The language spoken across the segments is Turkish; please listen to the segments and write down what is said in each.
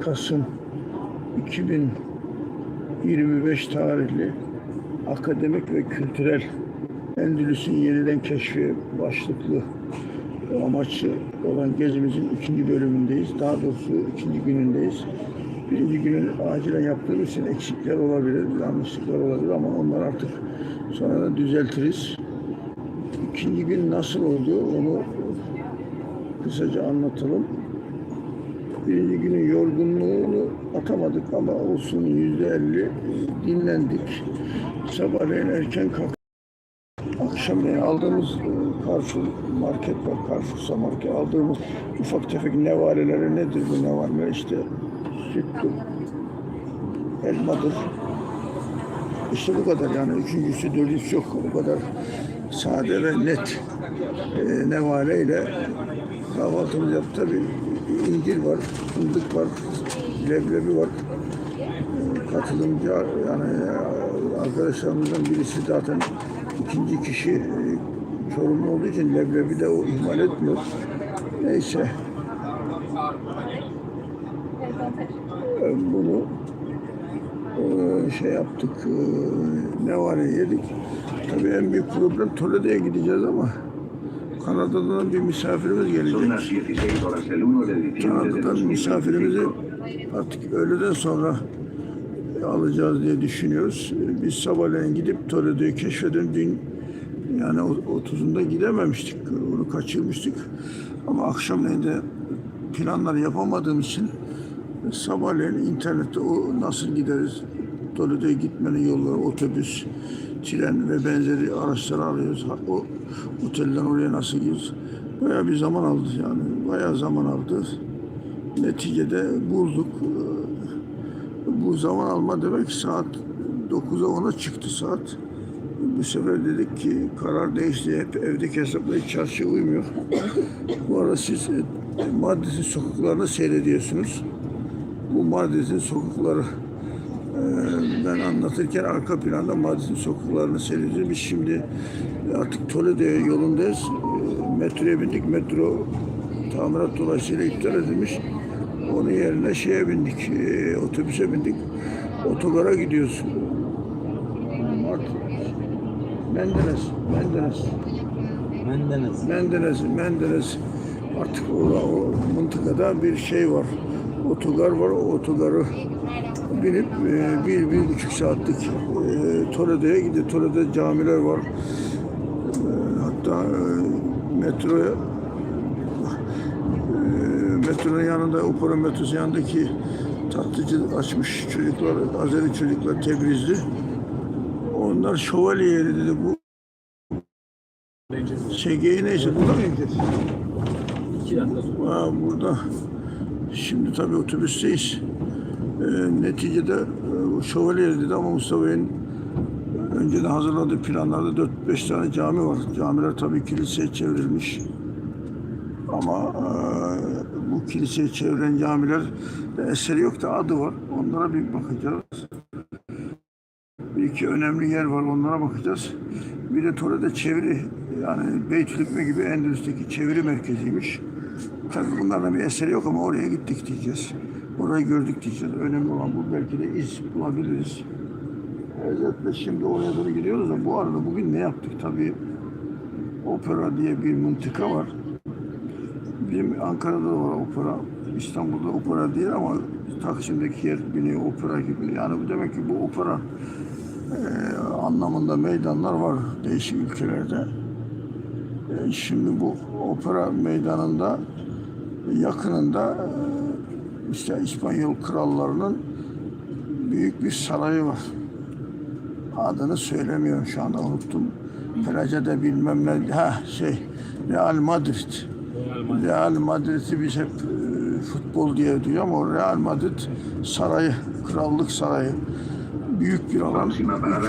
Kasım 2025 tarihli akademik ve kültürel Endülüs'ün yeniden keşfi başlıklı amaçlı olan gezimizin ikinci bölümündeyiz. Daha doğrusu ikinci günündeyiz. Birinci günün acilen yaptığımız için eksikler olabilir, yanlışlıklar olabilir ama onlar artık sonra da düzeltiriz. İkinci gün nasıl oldu onu kısaca anlatalım. Günün yorgunluğunu atamadık ama olsun yüzde elli dinlendik. Sabahleyin erken kalktık. Akşamleyin aldığımız e, Carrefour market var. Carrefour'sa market aldığımız ufak tefek nevaleleri nedir bu nevaleler? İşte süttür, elmadır. İşte bu kadar yani üçüncüsü dördüncüsü yok. Bu kadar sade ve net e, nevaleyle kahvaltımızı yaptık. Tabii incir var, fındık var, leblebi var. Katılımcı yani e, arkadaşlarımızdan birisi zaten ikinci kişi e, Çorumlu olduğu için leblebi de o ihmal etmiyor. Neyse. E, Bunu şey yaptık, ne var yedik. Tabii en büyük problem Toledo'ya gideceğiz ama Kanada'dan bir misafirimiz gelecek. Son las 16 horas el 1 de diciembre de Kanada'dan misafirimizi 2025. artık öğleden sonra alacağız diye düşünüyoruz. Biz sabahleyin gidip Toledo'yu keşfedelim. Dün yani o- 30'unda gidememiştik. Onu kaçırmıştık. Ama akşamleyin de planları yapamadığım için sabahleyin internette o nasıl gideriz? Toledo'ya gitmenin yolları, otobüs, tren ve benzeri araçları arıyoruz. Ha- O otelden oraya nasıl gidiyoruz? Bayağı bir zaman aldı yani. Bayağı zaman aldı. Neticede bulduk. Bu zaman alma demek saat 9'a 10'a çıktı saat. Bu sefer dedik ki karar değişti. Hep evdeki hesapla çarşı uymuyor. Bu arada siz e, Madrid'in sokaklarını seyrediyorsunuz. Bu Madrid'in sokakları ben anlatırken arka planda Madrid'in sokaklarını seyrediyoruz. Biz şimdi artık Toledo yolundayız. E, Metroya bindik. Metro tamirat dolayısıyla iptal edilmiş. Onun yerine şeye bindik, e, otobüse bindik. Otogara gidiyoruz. Mart, Menderes, Menderes, Mendenes. Menderes, Menderes. Artık o, o mıntıkada bir şey var. Otogar var. O otogarı binip e, bir, bir buçuk saatlik e, Toledo'ya gidiyor. Toledo camiler var. E, hatta e, metroya e, metronun yanında, Opera metrosu yanındaki tatlıcı açmış çocuklar, Azeri çocuklar Tebrizli. Onlar şövalye yeri dedi bu. SG'yi neyse burada mı ineceğiz? İki dakika sonra. Ha, burada şimdi tabii otobüsteyiz. Ee, neticede e, şövalye dedi ama Mustafa Bey'in önceden hazırladığı planlarda 4-5 tane cami var. Camiler tabii kiliseye çevrilmiş. Ama e, bu kiliseye çevrilen camiler de eseri yok da adı var. Onlara bir bakacağız. Bir iki önemli yer var onlara bakacağız. Bir de Toledo çeviri yani Beytülhikme gibi Endülüs'teki çeviri merkeziymiş. Tabii bunlardan bir eseri yok ama oraya gittik diyeceğiz. Orayı gördük diyeceğiz. Önemli olan bu. Belki de iz bulabiliriz. Özetle şimdi oraya doğru gidiyoruz da bu arada bugün ne yaptık? Tabii opera diye bir mıntıka var. Bizim Ankara'da da var opera. İstanbul'da opera değil ama Taksim'deki yer biniyor opera gibi. Yani bu demek ki bu opera e, anlamında meydanlar var değişik ülkelerde. E, şimdi bu opera meydanında yakınında e, işte İspanyol krallarının büyük bir sarayı var. Adını söylemiyorum şu anda unuttum. Plajada bilmem ne. Ha şey Real Madrid. Real Madrid'i biz hep e, futbol diye duyuyor ama o Real Madrid sarayı, krallık sarayı. Büyük bir alan.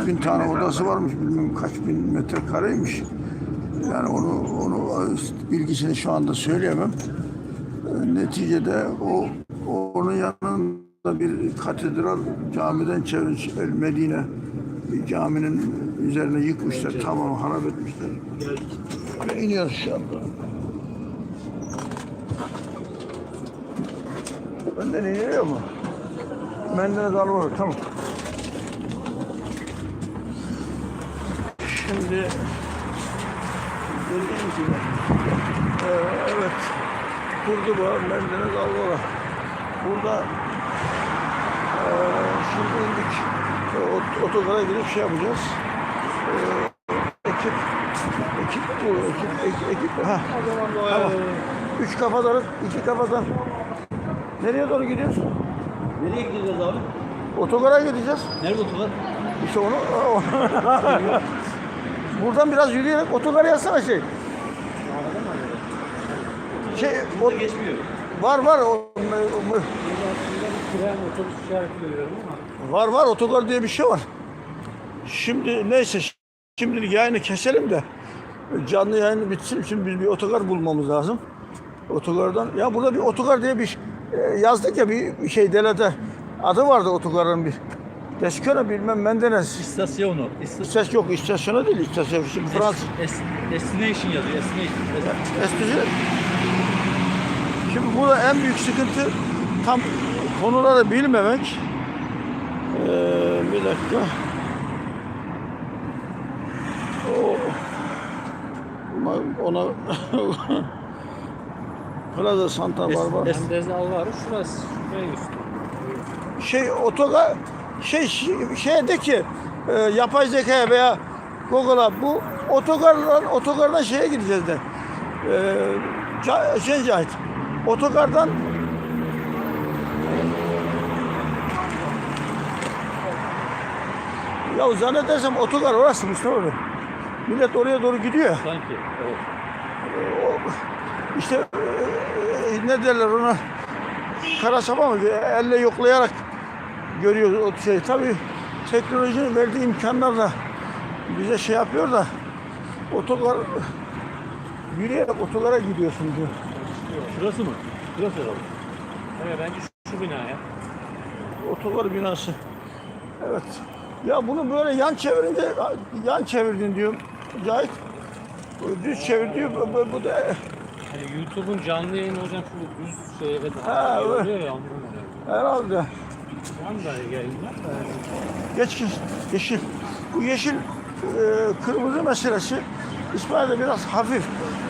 3000 tane odası varmış. Bilmem kaç bin metrekareymiş. Yani onu onu e, bilgisini şu anda söyleyemem. Neticede o, onun yanında bir katedral camiden çevrilmiş El Medine caminin üzerine yıkmışlar. Tamam harap etmişler. Ve iniyoruz şu anda. Benden iniyor mu? Menderes Alvar, tamam. Şimdi dediğim gibi ee, evet Kurduba, Menderes Alvara. Burada ee, şimdi indik. Ot- otogara gidip şey yapacağız. Ee, ekip ekip bu ekip ekip, ekip ha. Tamam. Üç kafadan, iki kafadan. Nereye doğru gidiyoruz? Nereye gideceğiz abi? Otogara gideceğiz. Nerede oturuyor? İşte onu buradan biraz yürüyerek otogara yazsana şey. Şey o, Geçmiyor. var var o, o- Tren otobüs işareti görüyorum ama. var var otogar diye bir şey var. Şimdi neyse şimdilik yayını keselim de canlı yayını bitsin. Şimdi biz bir otogar bulmamız lazım. Otogardan ya burada bir otogar diye bir e, yazdık ya bir şey delete adı vardı otogarın bir. Desköre bilmem Menderes. İstasyonu. İstasyon yok, istasyona değil, istasyon. Şimdi Fransız. Destination yazıyor. Destination. Eskici. Şimdi burada en büyük sıkıntı tam konuları bilmemek. Ee, bir dakika. O, ona Plaza Santa Barbara. Menderes Alvaro şurası. Şuraya şey otoga şey şeyde ki e, yapay zekaya veya Google'a bu otogardan otogardan şeye gideceğiz de. E, şey Cahit. Otogardan ya zannedersem otogar orası Mustafa Bey. Millet oraya doğru gidiyor. Sanki. Evet. İşte e, ne derler ona kara çaba mı elle yoklayarak görüyoruz o şey. Tabii teknolojinin verdiği imkanlarla bize şey yapıyor da otogar yürüyerek otogara gidiyorsun diyor. Şurası mı? Şurası herhalde. Evet bence şu, şu bina ya. Otogar binası. Evet. Ya bunu böyle yan çevirince yan çevirdin diyor Cahit. Düz çevir diyor. Bu, bu- da Hani YouTube'un canlı yayını hocam şu düz şeye kadar Ha, oluyor ya herhalde. Şu anda yayınlar da. Geç. Yeşil. Bu yeşil e, kırmızı meselesi İspanya'da biraz hafif.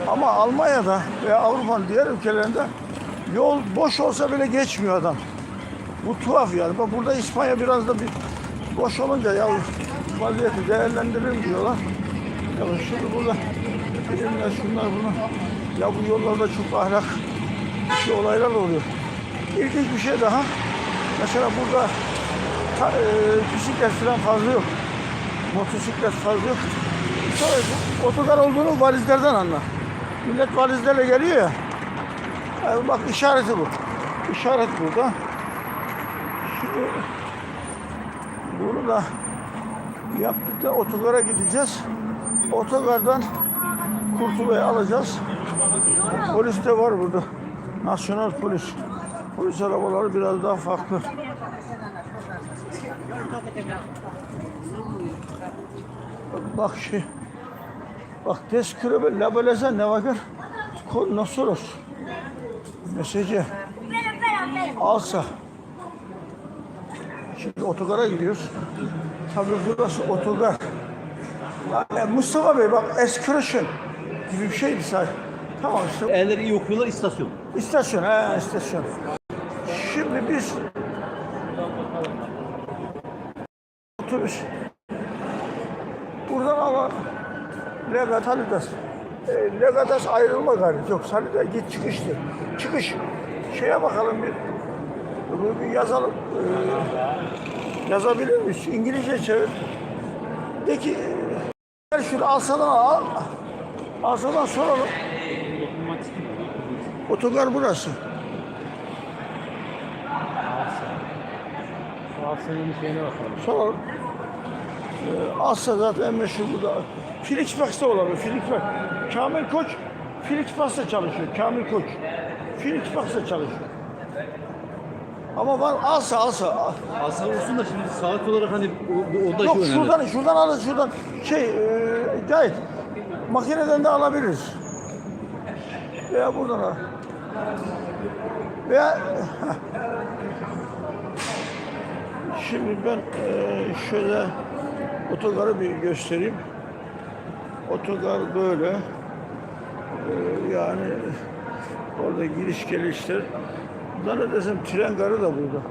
Ama Almanya'da veya Avrupa'nın diğer ülkelerinde yol boş olsa bile geçmiyor adam. Bu tuhaf yani. Bak burada İspanya biraz da bir boş olunca ya vaziyeti değerlendirelim diyorlar. Ya şimdi burada bilimler şunlar bunlar. Ya bu yollarda çok ahlak bir olaylar oluyor. İlginç bir şey daha. Mesela burada ta, e, bisiklet falan fazla yok. Motosiklet fazla yok. Otogar olduğunu valizlerden anla. Millet valizlerle geliyor ya. Yani bak işareti bu. İşaret burada. Şimdi bunu da yaptık da otogara gideceğiz. Otogardan Kurtulu'yu alacağız. Polis de var burada. Nasyonel polis. Polis arabaları biraz daha farklı. Bak şey. Bak describe la belleza ne bakar? Con nosotros. Mesajı. Alsa. Şimdi otogara gidiyoruz. Tabii burası otogar. Yani Mustafa Bey bak excursion gibi bir şeydi sadece. Tamam işte Eğerleri iyi okuyorlar istasyon. İstasyon, ha istasyon. Şimdi biz otobüs buradan ama Legat Halidas. E, Legatas ayrılma galiba. Yok Halidas git çıkıştı. Çıkış. Şeye bakalım bir. Bunu bir yazalım. E, yazabilir miyiz? İngilizce çevir. De ki gel şunu alsadan al. Alsadan soralım. Otogar burası. Asya'nın şeyine bakalım. Sonra e, Asya zaten en meşhur burada. Flixbux'ta olabilir. Flixbus. Kamil Koç Flixbus'ta çalışıyor. Kamil Koç. Flixbus'ta çalışıyor. Ama var Asya Asya. Asya olsun da şimdi saat olarak hani o, o da Yok önemli. şuradan şuradan alın şuradan. Şey e, gayet makineden de alabiliriz. Veya buradan al. Ve şimdi ben eee, şöyle otogarı bir göstereyim. Otogar böyle. Eee, yani orada giriş gelişler. Zannedersem tren garı da burada.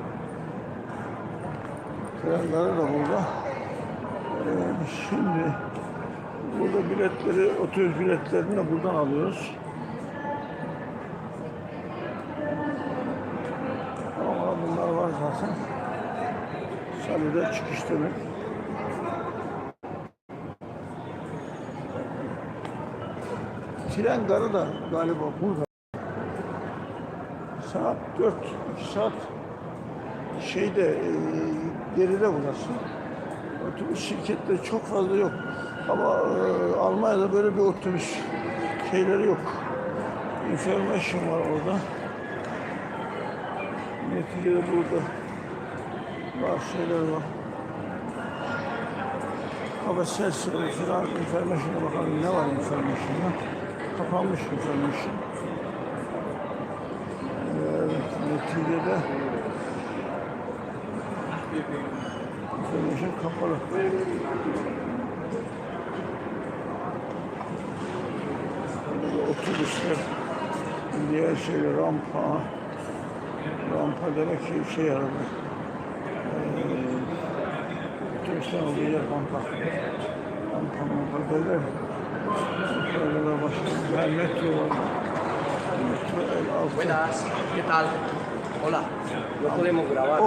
Tren garı da burada. Eee, şimdi burada biletleri, otobüs biletlerini de buradan alıyoruz. Ama bunlar var zaten. Salıda çıkış demek. Tren garı da galiba burada. Saat 4, 2 saat şeyde e, geride burası. Otobüs şirketleri çok fazla yok. Ama e, Almanya'da böyle bir otobüs şeyleri yok. Information var orada. Neticede burada bazı şeyler var. Hava sensörü falan information'a bakalım ne var information'da. Kapanmış information. Evet, neticede information kapalı. Burada otobüsler, diğer şeyler rampa, rampa demek ki şey aradı. Ee, otobüsler olduğu rampa. Rampa rampa derler. Böyle de başka. Buenas, ¿qué tal? Hola. No podemos grabar.